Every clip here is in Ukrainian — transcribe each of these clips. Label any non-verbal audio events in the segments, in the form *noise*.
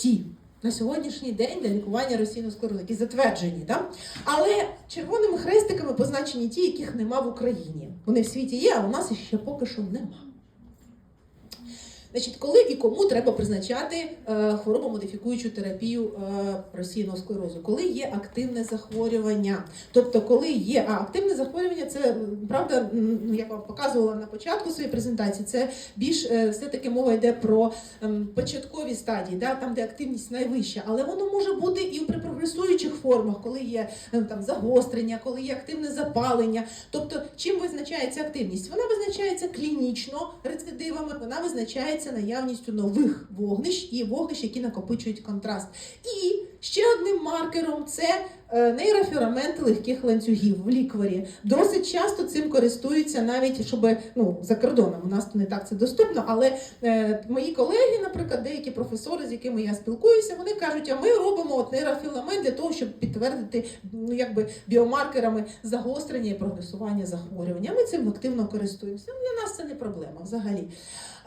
ті на сьогоднішній день для лікування російного склерозу, які затверджені, да? але червоними хрестиками позначені ті, яких нема в Україні. Вони в світі є, а у нас ще поки що нема. Значить, коли і кому треба призначати е, хворобомодифікуючу терапію е, російного склерозу, коли є активне захворювання. Тобто, коли є а активне захворювання, це правда, ну, як вам показувала на початку своєї презентації, це більш е, все-таки мова йде про ем, початкові стадії, да, там, де активність найвища, але воно може бути і при прогресуючих формах, коли є е, там загострення, коли є активне запалення. Тобто, чим визначається активність? Вона визначається клінічно рецидивами, вона визначається наявністю нових вогнищ і вогнищ, які накопичують контраст. І ще одним маркером це е, нейрофіраменти легких ланцюгів в лікварі. Досить часто цим користуються навіть, щоб ну за кордоном. У нас не так це доступно, але е, мої колеги, наприклад, деякі професори, з якими я спілкуюся, вони кажуть, а ми робимо от нейрофіламент для того, щоб підтвердити ну якби біомаркерами загострення і прогресування захворювання. Ми цим активно користуємося. Для нас це не проблема взагалі.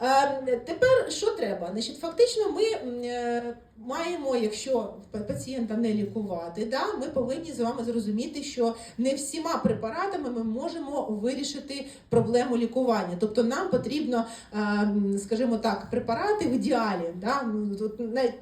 Е, тепер що треба? Значить, фактично, ми е, маємо, якщо пацієнта не лікувати, да, ми повинні з вами зрозуміти, що не всіма препаратами ми можемо вирішити проблему лікування. Тобто нам потрібно, е, скажімо так, препарати в ідеалі. Да, ну,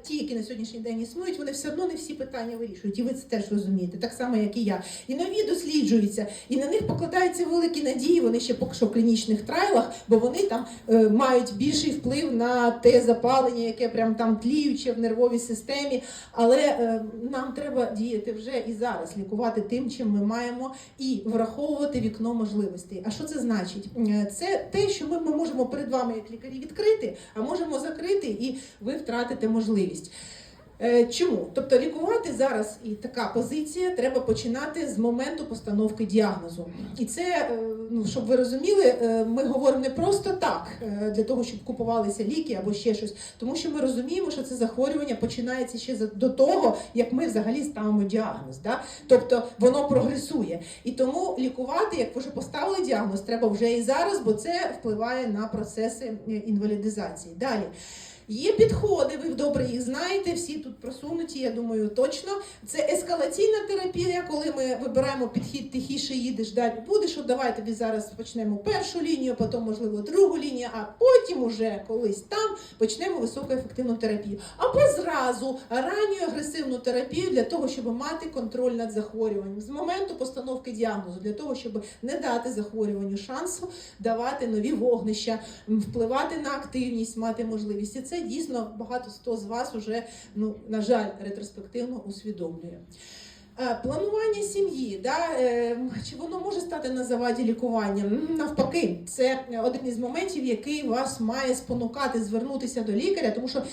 ті, які на сьогоднішній день існують, вони все одно не всі питання вирішують. І ви це теж розумієте, так само, як і я. І нові досліджуються, і на них покладаються великі надії. Вони ще поки що в клінічних трайлах, бо вони там е, мають більший вплив на те запалення, яке прям там тліюче в нервовій системі. Але е, нам треба діяти вже і зараз, лікувати тим, чим ми маємо, і враховувати вікно можливостей. А що це значить? Е, Це те, що ми, ми можемо перед вами, як лікарі, відкрити, а можемо закрити, і ви втратите можливість. Е, Чому? Тобто лікувати зараз і така позиція треба починати з моменту постановки діагнозу. І це, е, ну щоб ви розуміли, е, ми говоримо не просто так для того, щоб купувалися ліки або ще щось, тому що ми розуміємо, що це захворювання починається ще до того, як ми взагалі ставимо діагноз. Да? Тобто воно прогресує. І тому лікувати, як ви вже поставили діагноз, треба вже і зараз, бо це впливає на процеси інвалідизації. Далі. Є підходи, ви добре їх знаєте, всі тут просунуті, я думаю, точно. Це ескалаційна терапія, коли ми вибираємо підхід тихіше їдеш, далі будеш. От давай тобі зараз почнемо першу лінію, потім, можливо, другу лінію, а потім уже колись там почнемо високоефективну терапію. Або зразу ранню агресивну терапію для того, щоб мати контроль над захворюванням з моменту постановки діагнозу, для того, щоб не дати захворюванню шансу давати нові вогнища, впливати на активність, мати можливість. Дійсно багато хто з вас вже, ну на жаль, ретроспективно усвідомлює. Е, Планування сім'ї, да, е, чи воно може стати на заваді лікування? Навпаки, це один із моментів, який вас має спонукати звернутися до лікаря, тому що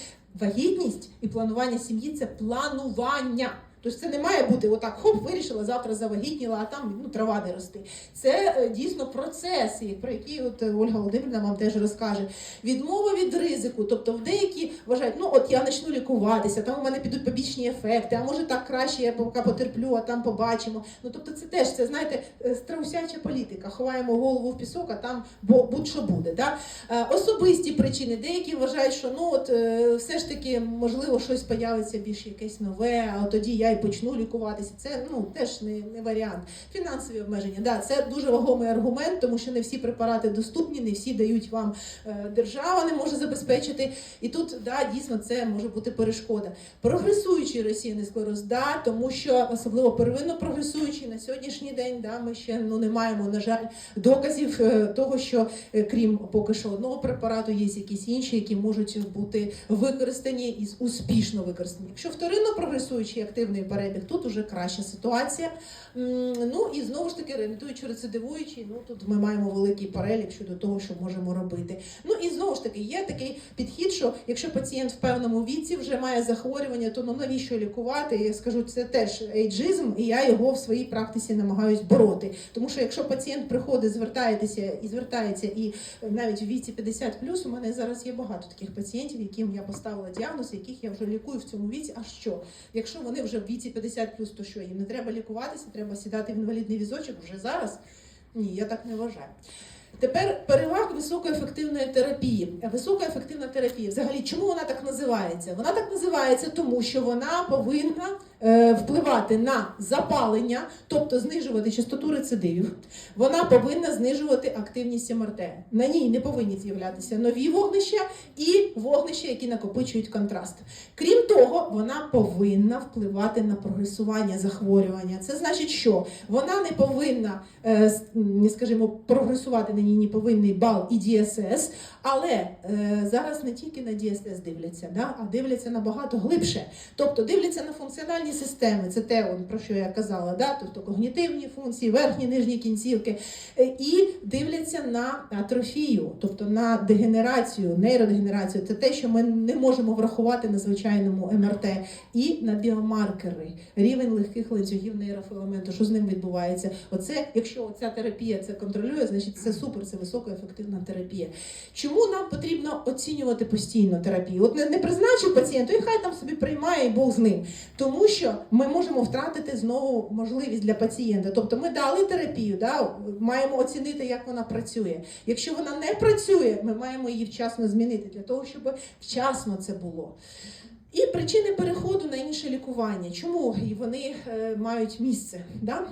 вагітність і планування сім'ї це планування. Тобто це не має бути отак, хоп, вирішила, завтра завагітніла, а там ну, трава не рости. Це е, дійсно процеси, про які от е, Ольга Володимирівна вам теж розкаже. Відмова від ризику, тобто в деякі вважають, ну от я почну лікуватися, там у мене підуть побічні ефекти, а може так краще, я поки потерплю, а там побачимо. Ну тобто це теж це знаєте е, страусяча політика. Ховаємо голову в пісок, а там бо будь-що буде. Да? Особисті причини. Деякі вважають, що ну от все ж таки можливо щось появиться більш якесь нове, а тоді я і почну лікуватися. Це ну теж не, не варіант. Фінансові обмеження. Да, це дуже вагомий аргумент, тому що не всі препарати доступні, не всі дають вам е, держава, не може забезпечити. І тут да, дійсно це може бути перешкода. Прогресуючий російний склероз, да, тому що особливо первинно прогресуючий на сьогоднішній день, да, ми ще ну не маємо, на жаль, доказів е, того, що е, крім поки що одного препарату, є якісь інші, які можуть бути використані і успішно використані. Якщо вторинно прогресуючий активний перебіг, тут уже краща ситуація. Ну і знову ж таки реабілітуючи рецидивуючий, ну тут ми маємо великий перелік щодо того, що можемо робити. Ну і знову ж таки є такий підхід, що якщо пацієнт в певному віці вже має захворювання, то ну навіщо лікувати? Я скажу, це теж ейджизм, і я його в своїй практиці намагаюсь бороти. Тому що якщо пацієнт приходить, звертається і звертається, і навіть в віці 50 у мене зараз є багато таких пацієнтів, яким я поставила діагноз, яких я вже лікую в цьому віці. А що? Якщо вони вже в віці 50 то що їм не треба лікуватися, треба сідати в інвалідний візочок вже зараз? Ні, я так не вважаю. Тепер переваг високоефективної терапії. Високоефективна терапія. Взагалі, чому вона так називається? Вона так називається, тому що вона повинна е, впливати на запалення, тобто знижувати частоту рецидивів. Вона повинна знижувати активність МРТ. На ній не повинні з'являтися нові вогнища і вогнища, які накопичують контраст. Крім того, вона повинна впливати на прогресування захворювання. Це значить, що вона не повинна, е, скажімо, прогресувати ній повинний бал і DSS, але е, зараз не тільки на DSS дивляться, да, а дивляться набагато глибше. Тобто дивляться на функціональні системи, це те, про що я казала, да, тобто когнітивні функції, верхні, нижні кінцівки, Е, і дивляться на атрофію, тобто на дегенерацію, нейродегенерацію. Це те, що ми не можемо врахувати на звичайному МРТ, і на біомаркери, рівень легких ланцюгів нейрофіламенту, що з ним відбувається. Оце, якщо ця терапія це контролює, значить це супер, це високоефективна терапія. Чому нам потрібно оцінювати постійно терапію? От не призначив пацієнту, і хай там собі приймає і Бог з ним. Тому що ми можемо втратити знову можливість для пацієнта. Тобто ми дали терапію, да, маємо оцінити, як вона працює. Якщо вона не працює, ми маємо її вчасно змінити для того, щоб вчасно це було. І причини переходу на інше лікування. Чому вони е, мають місце? Да?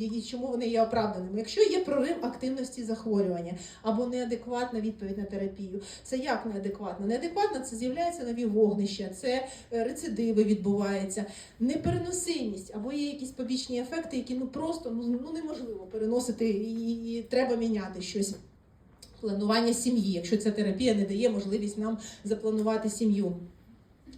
І чому вони є оправданими? Якщо є прорив активності захворювання або неадекватна відповідь на терапію, це як неадекватно? Неадекватно це з'являються нові вогнища, це е, рецидиви відбуваються, непереносимість або є якісь побічні ефекти, які ну просто ну, ну неможливо переносити і, і треба міняти щось. Планування сім'ї, якщо ця терапія не дає можливість нам запланувати сім'ю.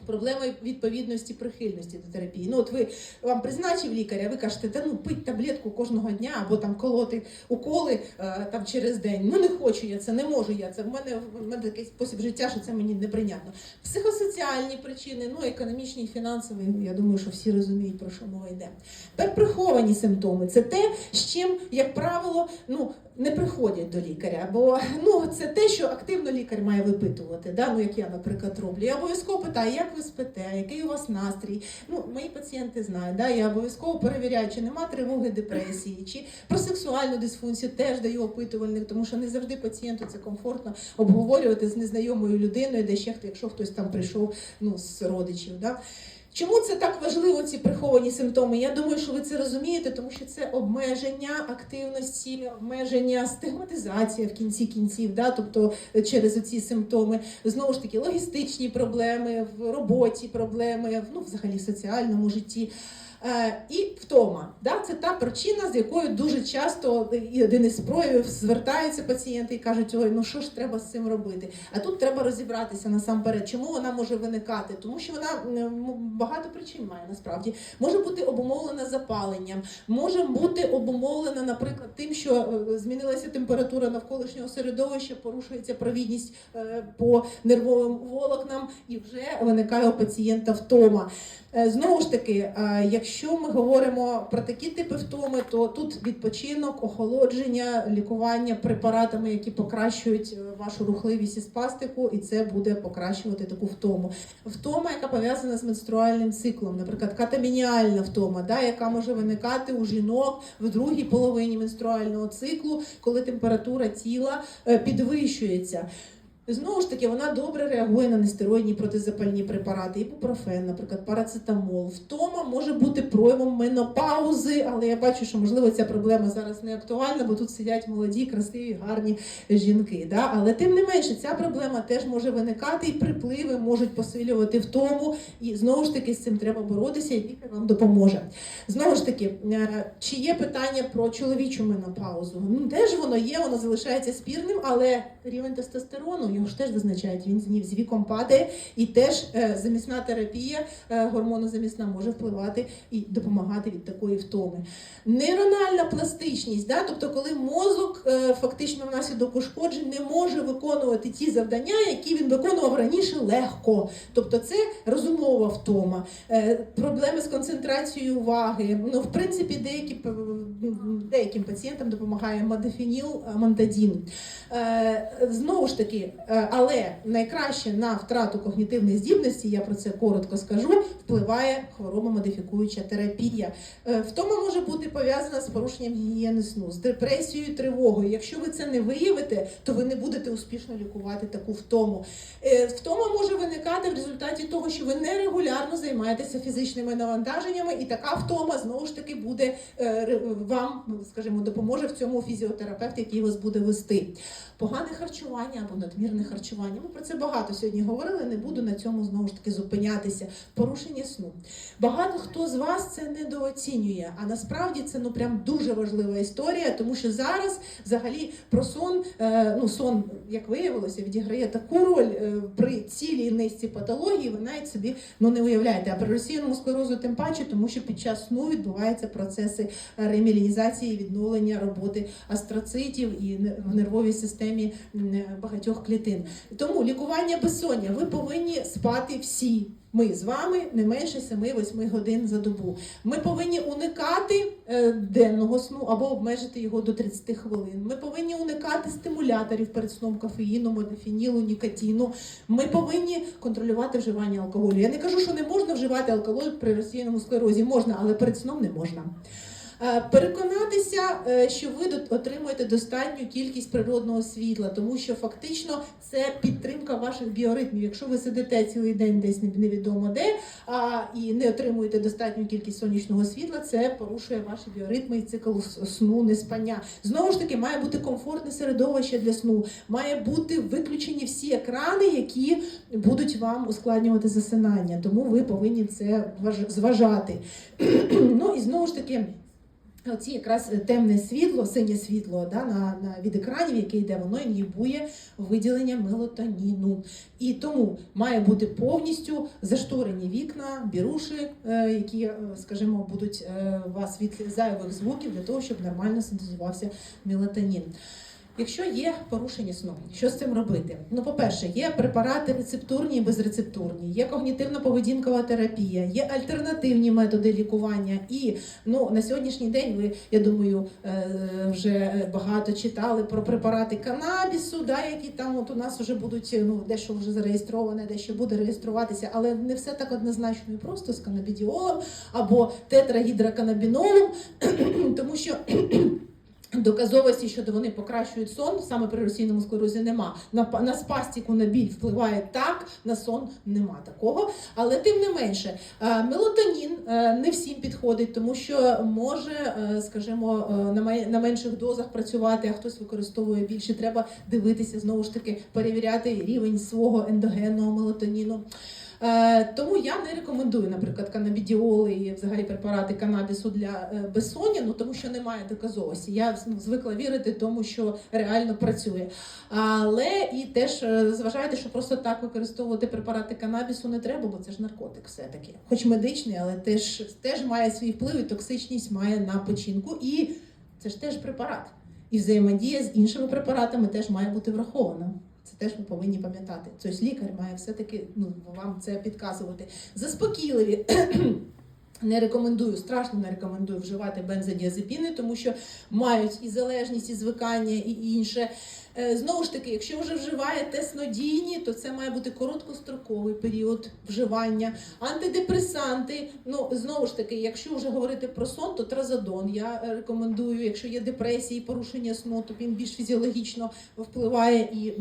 Проблеми відповідності прихильності до терапії. Ну, от ви вам призначив лікар, а ви кажете, та ну пить таблетку кожного дня або там колоти уколи е, там через день. Ну не хочу я це, не можу я це. В мене в мене такий спосіб життя, що це мені неприйнятно. Психосоціальні причини, ну економічні і фінансові. ну, Я думаю, що всі розуміють про що мова йде. Тепер приховані симптоми. Це те, з чим, як правило, ну не приходять до лікаря, бо ну це те, що активно лікар має випитувати. Да? Ну як я, наприклад, роблю. Я обов'язково питаю, як ви спите, який у вас настрій. Ну, мої пацієнти знають, да? я обов'язково перевіряю, чи нема тривоги, депресії, чи про сексуальну дисфункцію теж даю опитувальник, тому що не завжди пацієнту це комфортно обговорювати з незнайомою людиною, де ще хто, якщо хтось там прийшов ну, з родичів. Да? Чому це так важливо, ці приховані симптоми? Я думаю, що ви це розумієте, тому що це обмеження активності, обмеження стигматизація в кінці кінців, да? тобто через оці симптоми. Знову ж таки, логістичні проблеми в роботі, проблеми ну, взагалі в соціальному житті. Е, і втома. Да? Це та причина, з якою дуже часто один із проявів звертаються пацієнти і кажуть, ой, ну що ж треба з цим робити? А тут треба розібратися насамперед, чому вона може виникати, тому що вона багато причин має насправді. Може бути обумовлена запаленням, може бути обумовлена, наприклад, тим, що е, змінилася температура навколишнього середовища, порушується провідність е, по нервовим волокнам, і вже виникає у пацієнта втома. Знову ж таки, е, якщо ми говоримо про такі типи втоми, то тут відпочинок, охолодження, лікування препаратами, які покращують е, вашу рухливість і спастику, і це буде покращувати таку втому. Втома, яка пов'язана з менструальним циклом, наприклад, катамініальна втома, да, яка може виникати у жінок в другій половині менструального циклу, коли температура тіла е, підвищується. Знову ж таки, вона добре реагує на нестероїдні протизапальні препарати, іпупрофен, наприклад, парацетамол. Втома може бути проявом менопаузи, але я бачу, що можливо ця проблема зараз не актуальна, бо тут сидять молоді, красиві, гарні жінки. Да? Але тим не менше, ця проблема теж може виникати, і припливи можуть посилювати втому. І знову ж таки з цим треба боротися, і лікар вам допоможе. Знову ж таки, е, чи є питання про чоловічу менопаузу? Ну, де ж воно є, воно залишається спірним, але рівень тестостерону його ж теж визначають. Він з віком падає, і теж е, замісна терапія, е, гормонозамісна може впливати і допомагати від такої втоми. Нейрональна пластичність, да? тобто, коли мозок е, фактично внаслідок ушкоджень не може виконувати ті завдання, які він виконував раніше легко. Тобто, це розумова втома, проблеми з концентрацією уваги. Ну, в принципі, деякі деяким пацієнтам допомагає модефініл, амантадін. Е, Знову ж таки, Але найкраще на втрату когнітивних здібностей, я про це коротко скажу, впливає хворобомодифікуюча терапія. Е, Втома може бути пов'язана з порушенням гігієни сну, з депресією, тривогою. Якщо ви це не виявите, то ви не будете успішно лікувати таку втому. Е, Втома може виникати в результаті того, що ви нерегулярно займаєтеся фізичними навантаженнями, і така втома знову ж таки буде е, вам, скажімо, допоможе в цьому фізіотерапевт, який вас буде вести. Погане харчування або надмірне харчування. Ми про це багато сьогодні говорили. Не буду на цьому знову ж таки зупинятися. Порушення сну. Багато хто з вас це недооцінює, а насправді це ну прям дуже важлива історія, тому що зараз взагалі про сон, е, ну сон, як виявилося, відіграє таку роль е, при цілій низці патології. Ви навіть собі ну не уявляєте. А при розсіяному склерозу тим паче, тому що під час сну відбуваються процеси ремілінізації, відновлення роботи астроцитів і в нервовій системі багатьох клітин. Тому лікування безсоння ви повинні спати всі. Ми з вами не менше 7-8 годин за добу. Ми повинні уникати е, денного сну або обмежити його до 30 хвилин. Ми повинні уникати стимуляторів перед сном кофеїну, модофінілу, нікотіну. Ми повинні контролювати вживання алкоголю. Я не кажу, що не можна вживати алкоголь при розсіяному склерозі. Можна, але перед сном не можна. Е, Переконатися, е, що ви отримуєте достатню кількість природного світла, тому що фактично це підтримка ваших біоритмів. Якщо ви сидите цілий день десь невідомо де а, і не отримуєте достатню кількість сонячного світла, це порушує ваші біоритми і цикл сну, неспання. Знову ж таки, має бути комфортне середовище для сну, має бути виключені всі екрани, які будуть вам ускладнювати засинання. Тому ви повинні це зважати. *clears throat* ну і знову ж таки. Оці якраз темне світло, синє світло да, на, на, від екранів, яке йде, воно інгібує виділення мелатоніну. І тому має бути повністю зашторені вікна, біруші, е, які, е, скажімо, будуть е, вас від зайвих звуків для того, щоб нормально синтезувався мелатонін. Якщо є порушення сну, що з цим робити? Ну, по-перше, є препарати рецептурні і безрецептурні, є когнітивно-поведінкова терапія, є альтернативні методи лікування. І ну на сьогоднішній день ви, я думаю, е, вже багато читали про препарати канабісу, да, які там от у нас вже будуть ну дещо вже зареєстроване, дещо буде реєструватися, але не все так однозначно і просто з канабідіолом або тетрагідроканабінолом, *clears throat* тому що. Доказовості, що вони покращують сон, саме при російному склерозі нема. На, на спастіку на біль впливає так, на сон нема такого. Але тим не менше, е, мелатонін е, не всім підходить, тому що може, е, скажімо, на менших дозах працювати, а хтось використовує більше. Треба дивитися знову ж таки, перевіряти рівень свого ендогенного мелатоніну. Е, Тому я не рекомендую, наприклад, канабідіоли і взагалі препарати канабісу для е, безсоння, ну тому що немає доказовості. Я ну, звикла вірити тому, що реально працює. Але і теж е, зважайте, що просто так використовувати препарати канабісу не треба, бо це ж наркотик, все-таки. Хоч медичний, але теж, теж має свій вплив і токсичність має на печінку. І це ж теж препарат. І взаємодія з іншими препаратами теж має бути врахована. Це теж ми повинні пам'ятати. Тобто лікар має все-таки ну, вам це підказувати. Заспокійливі. *clears throat* Не рекомендую, страшно не рекомендую вживати бензодіазепіни, тому що мають і залежність, і звикання, і інше. Е, Знову ж таки, якщо вже вживаєте снодійні, то це має бути короткостроковий період вживання. Антидепресанти, ну знову ж таки, якщо вже говорити про сон, то тразодон я е, рекомендую. Якщо є депресії, порушення сну, то він більш фізіологічно впливає і,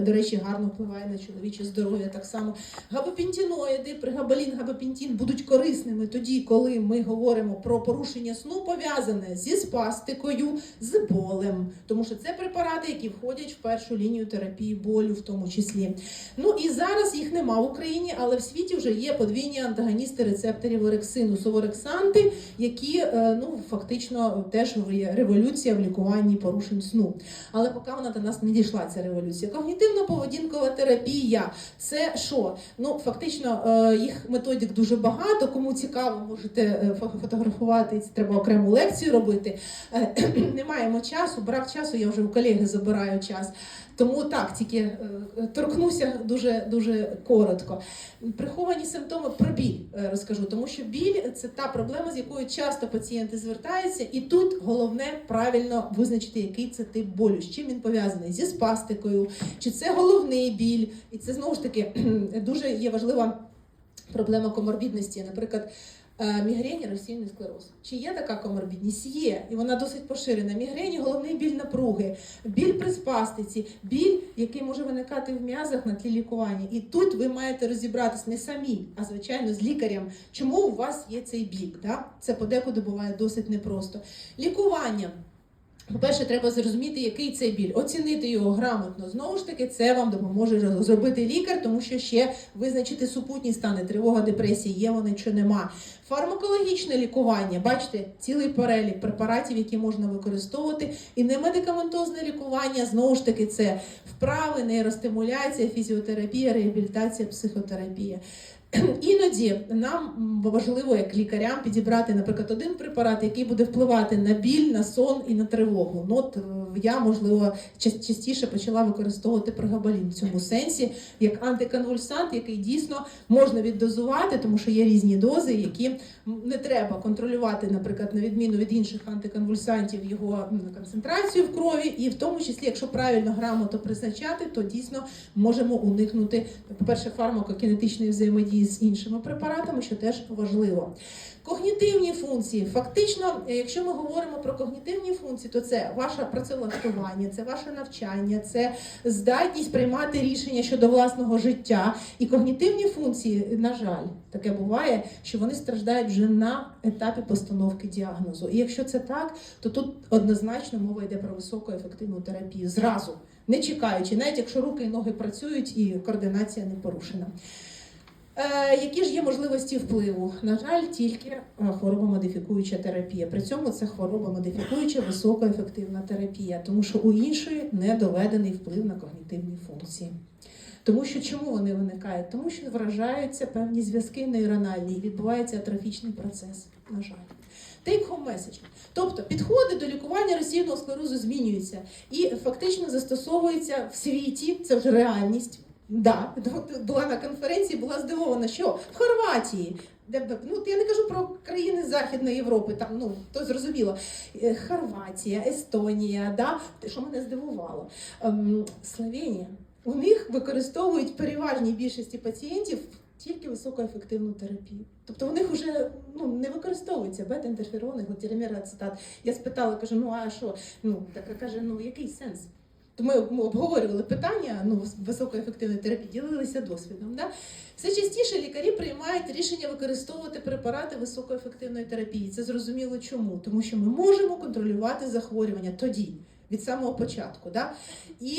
до речі, гарно впливає на чоловіче здоров'я. Так само габапентіноїди, пригабалін, габапентін будуть корисними тоді, коли ми говоримо про порушення сну, пов'язане зі спастикою, з болем, тому що це препарати, які входять в першу лінію терапії болю, в тому числі. Ну і зараз їх нема в Україні, але в світі вже є подвійні антагоністи рецепторів орексину, суворексанти, які е, ну фактично теж є революція в лікуванні порушень сну. Але поки вона до нас не дійшла ця революція. Когнітивно-поведінкова терапія це що? Ну фактично е, їх методик дуже багато. Кому цікаво, можете е, фотографувати. Треба окрему лекцію робити. *clears throat* Не маємо часу, брак часу. Я вже у колеги забираю час. Тому так, тільки е, торкнуся дуже дуже коротко. Приховані симптоми про біль е, розкажу, тому що біль це та проблема, з якою часто пацієнти звертаються, і тут головне правильно визначити, який це тип болю, з чим він пов'язаний зі спастикою, чи це головний біль, і це знову ж таки *clears throat* дуже є важлива проблема коморбідності. Наприклад, мігрені, розсійний склероз. Чи є така коморбідність? Є, і вона досить поширена. Мігрені головний біль напруги, біль при спастиці, біль, який може виникати в м'язах на тлі лікування. І тут ви маєте розібратись не самі, а звичайно з лікарем, чому у вас є цей біль. Да? Це подекуди буває досить непросто. Лікування. По-перше, треба зрозуміти, який це біль, оцінити його грамотно. Знову ж таки, це вам допоможе зробити лікар, тому що ще визначити супутні стани, тривога, депресія, є вони чи нема. Фармакологічне лікування, бачите, цілий перелік препаратів, які можна використовувати, і немедикаментозне лікування, знову ж таки, це вправи, нейростимуляція, фізіотерапія, реабілітація, психотерапія. *clears throat* Іноді нам важливо як лікарям підібрати, наприклад, один препарат, який буде впливати на біль, на сон і на тривогу. Ну от е, я можливо частіше почала використовувати прегабалін в цьому сенсі як антиконвульсант, який дійсно можна віддозувати, тому що є різні дози, які не треба контролювати, наприклад, на відміну від інших антиконвульсантів його концентрацію в крові, і в тому числі, якщо правильно грамотно призначати, то дійсно можемо уникнути, по-перше, фармакокінетичної взаємодії з іншими препаратами, що теж важливо. Когнітивні функції. Фактично, якщо ми говоримо про когнітивні функції, то це ваша ваше працевлаштування, це ваше навчання, це здатність приймати рішення щодо власного життя. І когнітивні функції, на жаль, таке буває, що вони страждають вже на етапі постановки діагнозу. І якщо це так, то тут однозначно мова йде про високоефективну терапію зразу, не чекаючи, навіть якщо руки і ноги працюють і координація не порушена. Е, які ж є можливості впливу? На жаль, тільки е, хворобомодифікуюча терапія. При цьому це хворобомодифікуюча високоефективна терапія, тому що у іншої не доведений вплив на когнітивні функції. Тому що чому вони виникають? Тому що вражаються певні зв'язки нейрональні і відбувається атрофічний процес. На жаль. Take home message. Тобто підходи до лікування розсіяного склерозу змінюються і фактично застосовуються в світі, це вже реальність. Да, була на конференції, була здивована, що в Хорватії, де ну я не кажу про країни Західної Європи, там ну то зрозуміло. Е, Хорватія, Естонія, да, що мене здивувало. Ем, Словенія. У них використовують переважній більшості пацієнтів тільки високоефективну терапію. Тобто у них вже ну, не використовується бета-інтерферони, глутірамір, ацетат. Я спитала, кажу, ну а що? Ну, така каже, ну який сенс? То ми обговорювали питання ну, високоефективної терапії, ділилися досвідом. Да? Все частіше лікарі приймають рішення використовувати препарати високоефективної терапії. Це зрозуміло чому? Тому що ми можемо контролювати захворювання тоді. Від самого початку, да? і